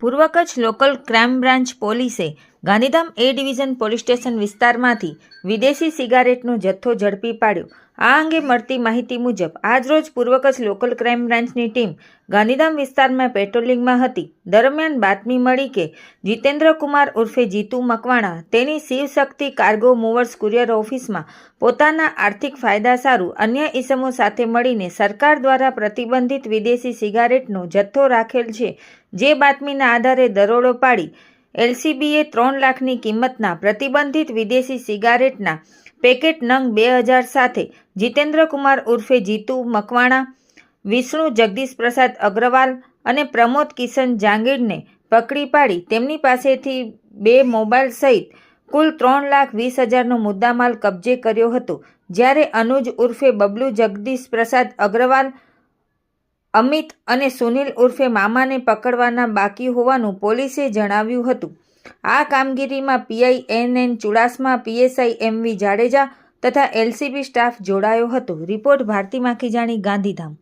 પૂર્વ Kutch local crime branch પોલીસે Gandhidham A division police station વિસ્તારમાંથી વિદેશી સિગારેટનો જથ્થો ઝડપી પાડ્યો. આ અંગે મળતી માહિતી મુજબ, આજરોજ પૂર્વ કચ્છ લોકલ ક્રાઇમ બ્રાન્ચની ટીમ ગાંધીધામ વિસ્તારમાં પેટ્રોલિંગમાં હતી. દરમિયાન બાતમી મળી કે જીતેન્દ્ર કુમાર ઉર્ફે જીતુ મકવાણા તેની શિવશક્તિ કાર્ગો મૂવર્સ કુરિયર ઓફિસમાં પોતાના આર્થિક ફાયદા સારું, અન્ય ઇસમો સાથે મળીને સરકાર દ્વારા પ્રતિબંધિત વિદેશી સિગારેટનો જથ્થો રાખેલ છે, જે બાતમીના આધારે દરોડો પાડી એલસીબીએ ત્રણ લાખની કિંમતના પ્રતિબંધિત વિદેશી સિગારેટના પેકેટ નંગ બે હજાર સાથે જીતેન્દ્રકુમાર ઉર્ફે જીતુ મકવાણા, વિષ્ણુ જગદીશ પ્રસાદ અગ્રવાલ અને પ્રમોદ કિશન જાંગીરને પકડી પાડી તેમની પાસેથી બે મોબાઈલ સહિત કુલ ત્રણ લાખ વીસ હજારનો મુદ્દામાલ કબજે કર્યો હતો. જ્યારે અનુજ ઉર્ફે બબલુ જગદીશ પ્રસાદ અગ્રવાલ અમિત અને સુનિલ ઉર્ફે મામાને પકડવાના બાકી હોવાનું પોલીસે જણાવ્યું હતું. આ કામગીરીમાં PI N N Chudasama, PSI M V Jadeja તથા એલસીબી સ્ટાફ જોડાયો હતો. રિપોર્ટ ભારતી માખીજાણી, ગાંધીધામ.